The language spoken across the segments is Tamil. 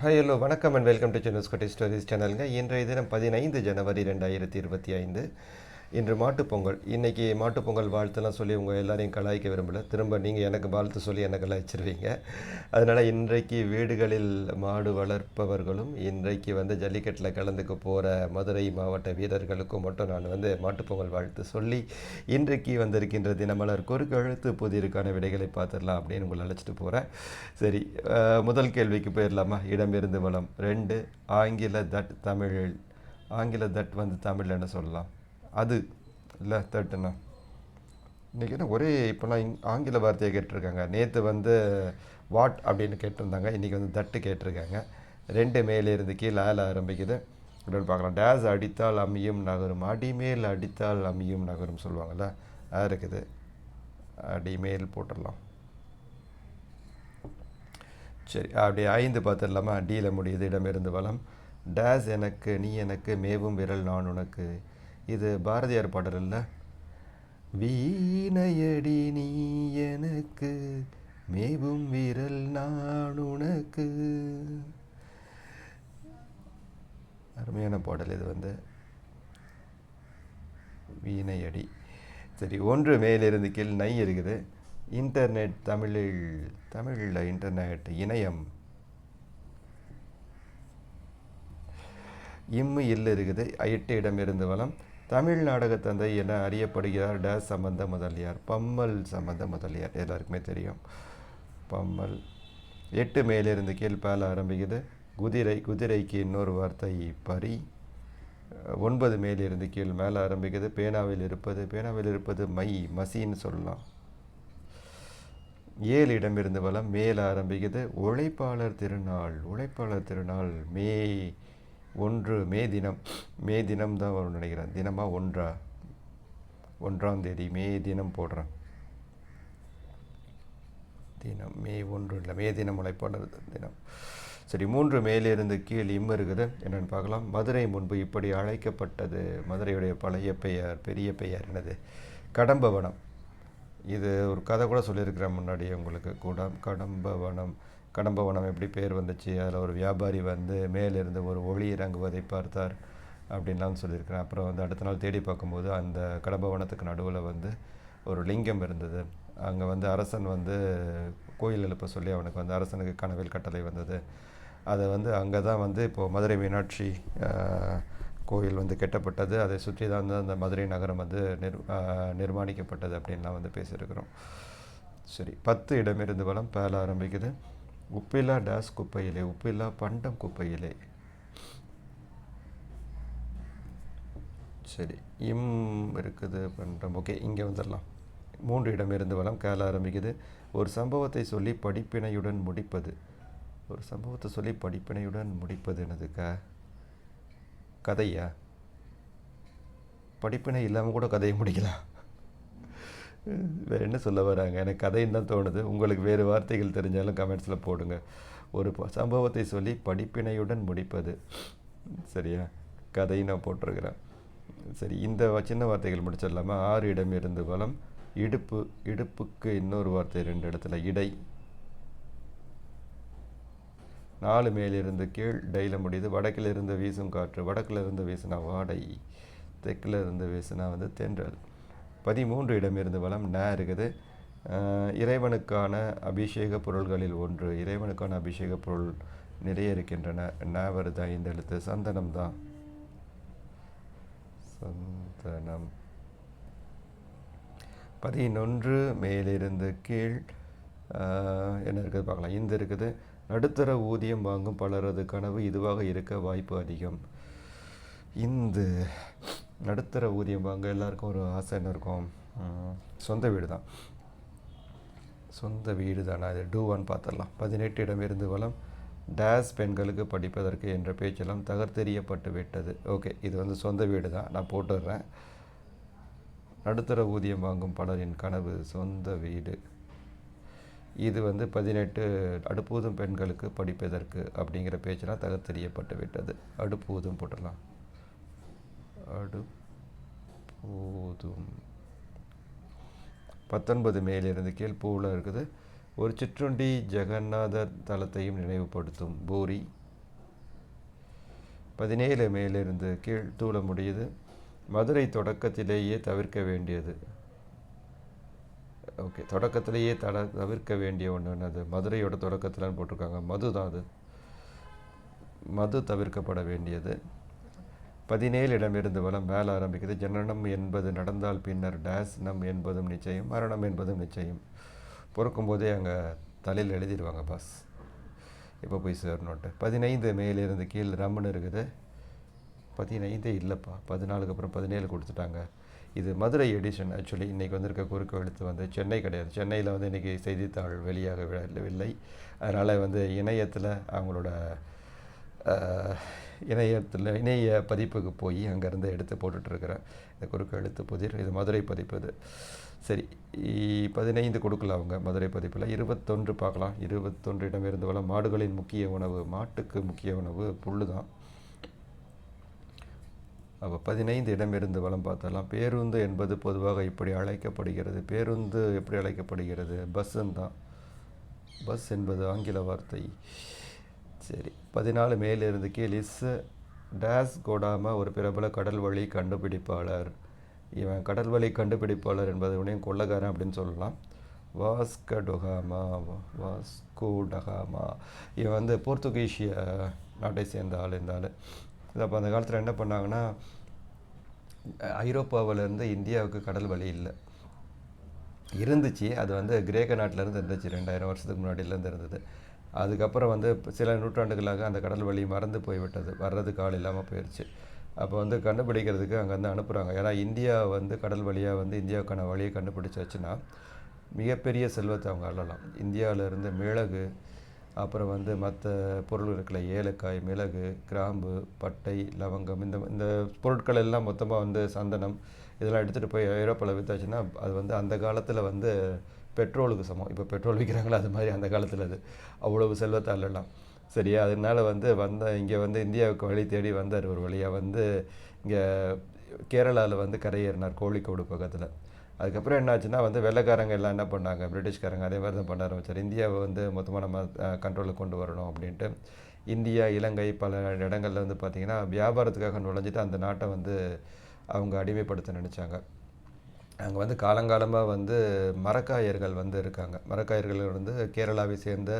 ஹாய் ஹலோ வணக்கம் அண்ட் வெல்கம் டு சென்னஸ் கொட்டி ஸ்டோரிஸ் சேனலுங்க இன்றைய தினம் பதினைந்து ஜனவரி ரெண்டாயிரத்தி இருபத்தி ஐந்து. இன்று மாட்டுப்பொங்கல் இன்றைக்கி மாட்டுப்பொங்கல் வாழ்த்துலாம் சொல்லி உங்கள் எல்லாரையும் கலாய்க்க விரும்பல. திரும்ப நீங்கள் எனக்கு வாழ்த்து சொல்லி எனக்கு கலாய்ச்சிருவீங்க? அதனால் இன்றைக்கு வீடுகளில் மாடு வளர்ப்பவர்களும் இன்றைக்கு வந்து ஜல்லிக்கட்டில் கலந்துக்க போகிற மதுரை மாவட்ட வீரர்களுக்கும் மட்டும் நான் வந்து மாட்டுப்பொங்கல் வாழ்த்து சொல்லி இன்றைக்கு வந்திருக்கின்ற தினமலர் குறுக்கெழுத்து புதிருக்கான விடைகளை பார்த்துடலாம் அப்படின்னு உங்களை அழைச்சிட்டு போகிறேன் சரி முதல் கேள்விக்கு போயிடலாமா? இடமிருந்து வளம். ரெண்டு ஆங்கில தட் தமிழில் ஆங்கில தட் வந்து தமிழ் என்ன சொல்லலாம்? அது. இல்லை தேர்ட்டுண்ணா இன்றைக்கி என்ன ஒரே இப்போலாம் இங் ஆங்கில வார்த்தையை கேட்டிருக்காங்க. நேற்று வந்து வாட் அப்படின்னு கேட்டிருந்தாங்க. இன்றைக்கி வந்து தட்டு கேட்டிருக்காங்க. ரெண்டு மேலே இருந்து கீழே ஆள் ஆரம்பிக்குது. அப்படின்னு பார்க்கலாம். டேஸ் அடித்தால் அம்மியும் நகரும். அடிமேல் அடித்தால் அமையும் நகரும் சொல்லுவாங்கள்ல அது இருக்குது. அடிமேல் போட்டுடலாம். சரி அப்படியே ஐந்து பார்த்துடலாமா? டியில் முடியுது இடமிருந்து வளம் டேஸ் எனக்கு நீ எனக்கு மேவும் விரல் நான் உனக்கு. இது பாரதியார் பாடல் இல்லை. வீணையடி நீ எனக்கு மேவும் விரல் நான் உனக்கு. அருமையான பாடல் இது வந்து. வீணையடி. சரி ஒன்று மேலிருந்து கீழ் நை இருக்குது. இன்டர்நெட் தமிழில் தமிழில் இன்டர்நெட் இணையம். இம்மு இல்லை இருக்குது. ஐட்டு இடம் இருந்து வளம் தமிழ் நாடக தந்தை என அறியப்படுகிறார் ட சம்பந்த முதலியார் பம்மல் சம்பந்த முதலியார் எல்லாருக்குமே தெரியும். பம்மல். எட்டு மேலிருந்து கீழ் ஆரம்பிக்குது. குதிரை குதிரைக்கு இன்னொரு வார்த்தை பரி. ஒன்பது மேலிருந்து கீழ் மேலே ஆரம்பிக்குது. பேனாவில் இருப்பது பேனாவில் இருப்பது மை மசின்னு சொல்லலாம். ஏழு இடமிருந்து வளம் மேலே ஆரம்பிக்குது. உழைப்பாளர் திருநாள் உழைப்பாளர் திருநாள் மே ஒன்று மே தினம். மே தினம் தான் வரும் நினைக்கிறேன். தினமாக ஒன்றா? ஒன்றாம் தேதி மே தினம் போடுறேன். தினம் மே ஒன்று இல்லை மே தினம் உழைப்பாளர் தினம். சரி மூன்று மேலிருந்து கீழ் இம் இருக்குது. என்னென்னு பார்க்கலாம். மதுரை முன்பு இப்படி அழைக்கப்பட்டது. மதுரையுடைய பழைய பெயர் பெரிய பெயர் என்னது? கடம்பவனம். இது ஒரு கதை கூட சொல்லியிருக்கிறேன் முன்னாடி உங்களுக்கு கூட. கடம்பவனம். கடம்பவனம் எப்படி பேர் வந்துச்சு அதில் ஒரு வியாபாரி வந்து மேலிருந்து ஒரு ஒளி இறங்குவதை பார்த்தார் அப்படின்லாம் சொல்லியிருக்கிறேன் அப்புறம் வந்து அடுத்த நாள் தேடி பார்க்கும்போது அந்த கடம்பவனத்துக்கு நடுவில் வந்து ஒரு லிங்கம் இருந்தது. அங்கே வந்து அரசன் வந்து கோயில் எழுப்ப சொல்லி அவனுக்கு வந்து அரசனுக்கு கனவில் கட்டளை வந்தது. அதை வந்து அங்கே தான் வந்து இப்போது மதுரை மீனாட்சி கோயில் வந்து கெட்டப்பட்டது. அதை சுற்றி தான் வந்து அந்த மதுரை நகரம் வந்து நிர் நிர்மாணிக்கப்பட்டது அப்படின்லாம் வந்து பேசியிருக்கிறோம். சரி பத்து இடமிருந்து வளம் பேல ஆரம்பிக்குது. உப்பில்லா டேஸ் குப்பையிலே உப்பில்லா பண்டம் குப்பையிலே. சரி இம் இருக்குது பண்டம். ஓகே இங்கே வந்துடலாம். மூன்று இடம் இருந்து வளம் கேள ஆரம்பிக்குது. ஒரு சம்பவத்தை சொல்லி படிப்பினையுடன் முடிப்பது. ஒரு சம்பவத்தை சொல்லி படிப்பினையுடன் முடிப்பது என்னதுக்க கதையா? படிப்பினை இல்லாமல் கூட கதையை முடிக்கலாம். வேறு என்ன சொல்ல வராங்க? எனக்கு கதைன்னு தான் தோணுது? உங்களுக்கு வேறு வார்த்தைகள் தெரிஞ்சாலும் கமெண்ட்ஸில் போடுங்க. ஒரு சம்பவத்தை சொல்லி படிப்பினையுடன் முடிப்பது. சரியா? கதை நான் போட்டிருக்கிறேன். சரி இந்த சின்ன வார்த்தைகள் முடிச்சிடலாமா? ஆறு இடம் இருந்து வளம் இடுப்பு இடுப்புக்கு இன்னொரு வார்த்தை ரெண்டு இடத்துல இடை. நாலு மேலிருந்து கீழ் டையில் முடியுது. வடக்கிலிருந்து வீசும் காற்று வடக்கிலிருந்து வீசினா வாடை தெற்கில் இருந்து வீசினா வந்து தென்றல். பதிமூன்று இடமிருந்து வளம் ந இருக்குது. இறைவனுக்கான அபிஷேக பொருள்களில் ஒன்று. இறைவனுக்கான அபிஷேக பொருள் நிறைய இருக்கின்றன. ந வருது ஐந்து எழுத்து. சந்தனம் தான். சந்தனம். பதினொன்று மேலிருந்து கீழ் என்ன இருக்குது பார்க்கலாம். இந்த இருக்குது. நடுத்தர ஊதியம் வாங்கும் பலரது கனவு இதுவாக இருக்க வாய்ப்பு அதிகம். இந்து. நடுத்தர ஊதியம் வாங்க எல்லாருக்கும் ஒரு ஆசை என்ன இருக்கும்? சொந்த வீடு தான் சொந்த வீடு தானே அது டூவான்னு பார்த்துடலாம். பதினெட்டு இடமிருந்து வளம் டேஸ் பெண்களுக்கு படிப்பதற்கு என்ற பேச்செல்லாம் தகர்த்தெறியப்பட்டு விட்டது. ஓகே இது வந்து சொந்த வீடு தான் நான் போட்டுடுறேன். நடுத்தர ஊதியம் வாங்கும் பலரின் கனவு சொந்த வீடு. இது வந்து பதினெட்டு அடுப்பூதும் பெண்களுக்கு படிப்பதற்கு அப்படிங்கிற பேச்செல்லாம் தகர்த்தெறியப்பட்டு விட்டது. அடுப்பூதும் போட்டுடலாம். அடுப்போதும். பத்தொன்பது மேலிருந்து கீழ் பூவில் இருக்குது. ஒரு சிற்றுண்டி ஜெகநாதர் தலத்தையும் நினைவுபடுத்தும் பூரி. பதினேழு மேலிருந்து கீழ் தூள முடியுது. மதுரை தொடக்கத்திலேயே தவிர்க்க வேண்டியது. ஓகே தொடக்கத்திலேயே தட தவிர்க்க வேண்டிய ஒன்று என்னது? மதுரையோட தொடக்கத்தில்னு போட்டிருக்காங்க. மது தான் அது. மது தவிர்க்கப்பட வேண்டியது. பதினேழு இடமிருந்து வளம் மேல ஆரம்பிக்குது. ஜனனம் என்பது நடந்தால் பின்னர் டேஸ் நம் என்பதும் நிச்சயம் மரணம் என்பதும் நிச்சயம். பிறக்கும்போதே அங்கே தலையில் எழுதிடுவாங்க பாஸ். இப்போ போய் சேரணுன்ட்டு பதினைந்து மேலிருந்து கீழ் ரம்முன்னு இருக்குது. பதினைந்தே இல்லைப்பா. பதினாலுக்கு அப்புறம் பதினேழு கொடுத்துட்டாங்க. இது மதுரை எடிஷன் ஆக்சுவலி இன்றைக்கி வந்திருக்க குறுக்கு எழுத்து வந்து சென்னை கிடையாது. சென்னையில் வந்து இன்றைக்கி செய்தித்தாள் வெளியாக விடவில்லை அதனால் வந்து இணையத்தில் அவங்களோட இணையத்தில் இணைய பதிப்புக்கு போய் அங்கேருந்து எடுத்து போட்டுட்ருக்கிறேன். இந்த குறுக்கு எழுத்து புதிர் இது மதுரை பதிப்பு இது. சரி பதினைந்து கொடுக்கல அவங்க மதுரை பதிப்பில். இருபத்தொன்று பார்க்கலாம். இருபத்தொன்று இடமிருந்து வளம். மாடுகளின் முக்கிய உணவு மாட்டுக்கு முக்கிய உணவு புல்லு தான் அப்போ பதினைந்து இடமிருந்து வளம் பார்த்தலாம் பேருந்து என்பது பொதுவாக இப்படி அழைக்கப்படுகிறது. பேருந்து எப்படி அழைக்கப்படுகிறது? பஸ்ஸுன்னு தான் பஸ் என்பது ஆங்கில வார்த்தை. சரி. பதினாலு மேலிருந்து கீழ் இஸ் டேஸ் கோடாமா ஒரு பிரபல கடல் வழி கண்டுபிடிப்பாளர். இவன் கடல் வழி கண்டுபிடிப்பாளர் என்பது உடனே கொள்ளக்காரன் அப்படின்னு சொல்லலாம். வாஸ்க டொகாமா இவன் வந்து போர்த்துகீசிய நாட்டை சேர்ந்த ஆள் இந்த ஆள். அப்போ அந்த காலத்தில் என்ன பண்ணாங்கன்னா ஐரோப்பாவிலேருந்து இந்தியாவுக்கு கடல் வழி இல்லை. இருந்துச்சு. அது வந்து கிரேக்க நாட்டிலேருந்து இருந்துச்சு. ரெண்டாயிரம் வருஷத்துக்கு முன்னாடியிலேருந்து இருந்தது. அதுக்கப்புறம் வந்து சில நூற்றாண்டுகளாக அந்த கடல் வழி மறந்து போய்விட்டது. வர்றதுக்கு ஆள் இல்லாமல் போயிடுச்சு அப்போ வந்து கண்டுபிடிக்கிறதுக்கு அங்கேருந்து அனுப்புகிறாங்க ஏன்னா இந்தியா வந்து கடல் வழியாக வந்து இந்தியாவுக்கான வழியை கண்டுபிடிச்சாச்சுன்னா மிகப்பெரிய செல்வத்தை அவங்க அள்ளலாம். இந்தியாவிலேருந்து மிளகு அப்புறம் வந்து மற்ற பொருள் இருக்கல ஏலக்காய் மிளகு கிராம்பு பட்டை லவங்கம் இந்த இந்த பொருட்கள் எல்லாம் மொத்தமாக வந்து சந்தனம் இதெல்லாம் எடுத்துகிட்டு போய் ஐரோப்பாவில் விற்றாச்சுன்னா அது வந்து அந்த காலத்தில் வந்து பெட்ரோலுக்கு சமம். இப்போ பெட்ரோல் விற்கிறாங்களோ அது மாதிரி அந்த காலத்தில் அது. அவ்வளவு செல்வத்தாலெல்லாம் சரியா அதனால வந்து வந்த இங்கே வந்து இந்தியாவுக்கு வழி தேடி வந்தார் ஒரு வழியாக வந்து இங்கே கேரளாவில் வந்து கரையேறினார் கோழிக்கோடு பக்கத்தில். அதுக்கப்புறம் என்னாச்சுன்னா வந்து வெள்ளைக்காரங்க எல்லாம் என்ன பண்ணாங்க? பிரிட்டிஷ்காரங்க அதே மாதிரி தான் பண்ண ஆரம்பிச்சார். இந்தியாவை வந்து மொத்தமாக நம்ம கண்ட்ரோலுக்கு கொண்டு வரணும் அப்படின்ட்டு இந்தியா இலங்கை பல இடங்களில் வந்து பார்த்திங்கன்னா வியாபாரத்துக்காக நுழைஞ்சிட்டு அந்த நாட்டை வந்து அவங்க அடிமைப்படுத்த நினச்சாங்க. அங்கே வந்து காலங்காலமாக வந்து மரக்காயர்கள் வந்து இருக்காங்க. மரக்காயர்கள் வந்து கேரளாவை சேர்ந்த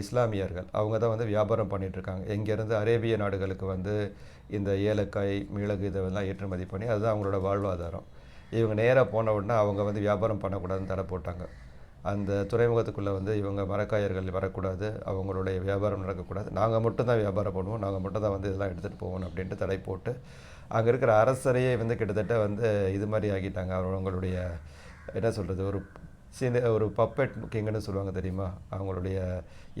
இஸ்லாமியர்கள். அவங்க தான் வந்து வியாபாரம் பண்ணிகிட்ருக்காங்க இருக்காங்க. இங்கேருந்து அரேபிய நாடுகளுக்கு வந்து இந்த ஏலக்காய் மிளகு இதெல்லாம் ஏற்றுமதி பண்ணி அதுதான் அவங்களோட வாழ்வாதாரம். இவங்க நேராக போன உடனே அவங்க வந்து வியாபாரம் பண்ணக்கூடாதுன்னு தடை போட்டாங்க. அந்த துறைமுகத்துக்குள்ளே வந்து இவங்க மரக்காயர்கள் வரக்கூடாது அவங்களுடைய வியாபாரம் நடக்கக்கூடாது. நாங்கள் மட்டும்தான் வியாபாரம் பண்ணுவோம் நாங்கள் மட்டும் தான் வந்து இதெல்லாம் எடுத்துகிட்டு போவோம் அப்படின்ட்டு தடை போட்டு அங்கே இருக்கிற அரசரையே வந்து கிட்டத்தட்ட வந்து இது மாதிரி ஆகிட்டாங்க அவங்களுடைய என்ன சொல்கிறது ஒரு சின்ன ஒரு பப்பெட் கிங்குன்னு சொல்லுவாங்க தெரியுமா? அவங்களுடைய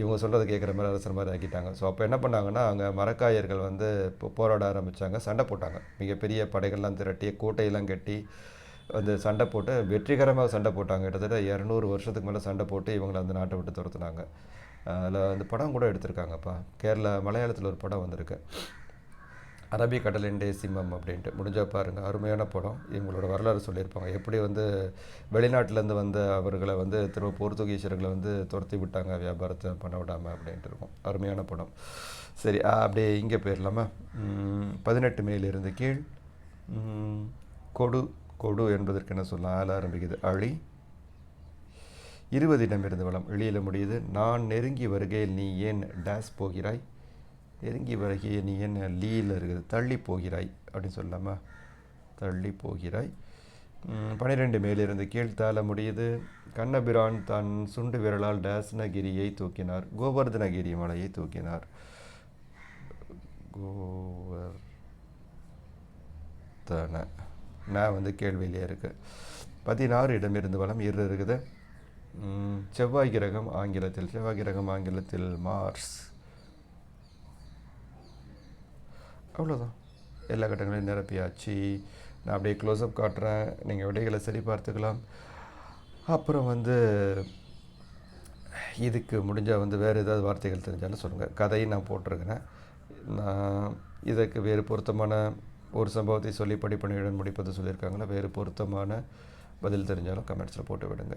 இவங்க சொல்கிறது கேட்குற மாதிரி அரசர் மாதிரி ஆக்கிட்டாங்க. ஸோ அப்போ என்ன பண்ணாங்கன்னா அங்கே மரக்காயர்கள் வந்து இப்போ போராட ஆரம்பித்தாங்க சண்டை போட்டாங்க. மிகப்பெரிய படைகள்லாம் திரட்டி கோட்டையெல்லாம் கட்டி வந்து சண்டை போட்டு வெற்றிகரமாக சண்டை போட்டாங்க. கிட்டத்தட்ட இரநூறு வருஷத்துக்கு மேலே சண்டை போட்டு இவங்களை அந்த நாட்டை விட்டு துரத்துனாங்க. அதில் அந்த படம் கூட எடுத்திருக்காங்கப்பா. கேரளா மலையாளத்தில் ஒரு படம் வந்திருக்கு. அரபிக் கடலிண்டே சிம்மம் அப்படின்ட்டு. முடிஞ்சால் பாருங்கள் அருமையான படம். இவங்களோட வரலாறு சொல்லியிருப்பாங்க. எப்படி வந்து வெளிநாட்டிலேருந்து வந்த அவர்களை வந்து திரும்ப போர்த்துகீசியர்களை வந்து துரத்தி விட்டாங்க வியாபாரத்தை பண்ண விடாமல் அப்படின்ட்டு இருக்கும். அருமையான படம். சரி அப்படியே இங்கே போயிடலாமா? பதினெட்டு மேலிருந்து கீழ். கொடு கொடு என்பதற்கு என்ன சொல்லலாம் ஆள ஆரம்பிக்குது. அழி. இருபது இடமிருந்து வளம் வெளியில் முடியுது. நான் நெருங்கி வருகையில் நீ ஏன் டேஸ் போகிறாய்? நெருங்கி வருகையில் நீ என்ன லீயில் இருக்குது? தள்ளி போகிறாய். அப்படின்னு சொல்லலாமா தள்ளி போகிறாய். பனிரெண்டு மேலிருந்து கீழ் முடியுது. கண்ணபிரான் தன் சுண்டு விரலால் டேஸ்னகிரியை தூக்கினார். கோவர்தனகிரி மலையை தூக்கினார். கோவர்தன. நான் வந்து கேள்வியிலே இருக்கு. பதினாறு இடமிருந்து வளம் இரு இருக்குது. செவ்வாய் கிரகம் ஆங்கிலத்தில் செவ்வாய் கிரகம் ஆங்கிலத்தில் மார்ஸ். அவ்வளோதான் எல்லா கட்டங்களையும் நிரப்பியாச்சு. நான் அப்படியே க்ளோஸ்அப் காட்டுறேன். நீங்கள் விடைகளை சரி பார்த்துக்கலாம். அப்புறம் வந்து இதுக்கு முடிஞ்சால் வந்து வேறு ஏதாவது வார்த்தைகள் தெரிஞ்சாலும் சொல்லுங்கள் கதையை நான் போட்டிருக்கிறேன். நான் இதற்கு வேறு பொருத்தமான ஒரு சம்பவத்தை சொல்லி படிப்பணியுடன் முடிப்பது சொல்லியிருக்காங்களா? வேறு பொருத்தமான பதில் தெரிஞ்சாலும் கமெண்ட்ஸில் போட்டு விடுங்க.